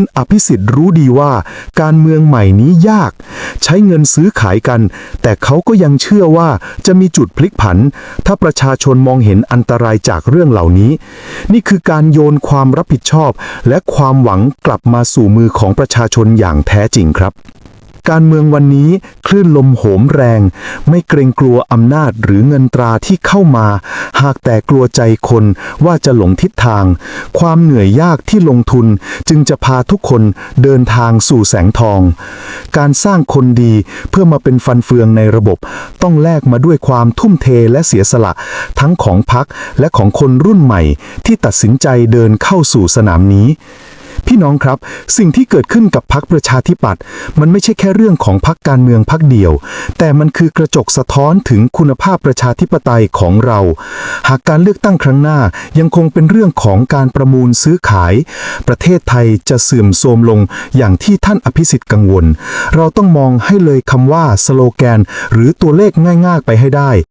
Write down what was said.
คุณอภิสิทธิ์รู้ดีว่าการเมืองใหม่นี้ยาก ใช้เงินซื้อขายกัน แต่เขาก็ยังเชื่อว่าจะมีจุดพลิกผัน ถ้าประชาชนมองเห็นอันตรายจากเรื่องเหล่านี้ นี่คือการโยนความรับผิดชอบ และความหวังกลับมาสู่มือของประชาชนอย่างแท้จริงครับ การเมืองวันนี้คลื่นลมโหมแรง ไม่เกรงกลัวอำนาจหรือเงินตราที่เข้ามา หากแต่กลัวใจคนว่าจะหลงทิศทาง ความเหนื่อยยากที่ลงทุนจึงจะพาทุกคนเดินทางสู่แสงทอง การสร้างคนดีเพื่อมาเป็นฟันเฟืองในระบบ ต้องแลกมาด้วยความทุ่มเทและเสียสละ ทั้งของพักและของคนรุ่นใหม่ ที่ตัดสินใจเดินเข้าสู่สนามนี้ พี่น้องครับ สิ่งที่เกิดขึ้นกับพักประชาธิปัตย์มันไม่ใช่แค่เรื่องของพักการเมืองพักเดียว แต่มันคือกระจกสะท้อนถึงคุณภาพประชาธิปไตยของเรา หากการเลือกตั้งครั้งหน้ายังคงเป็นเรื่องของการประมูลซื้อขาย ประเทศไทยจะเสื่อมโทรมลงอย่างที่ท่านอภิสิทธิ์กังวล เราต้องมองให้เลยคำว่าสโลแกน หรือตัวเลขง่าย ๆ ไปให้ได้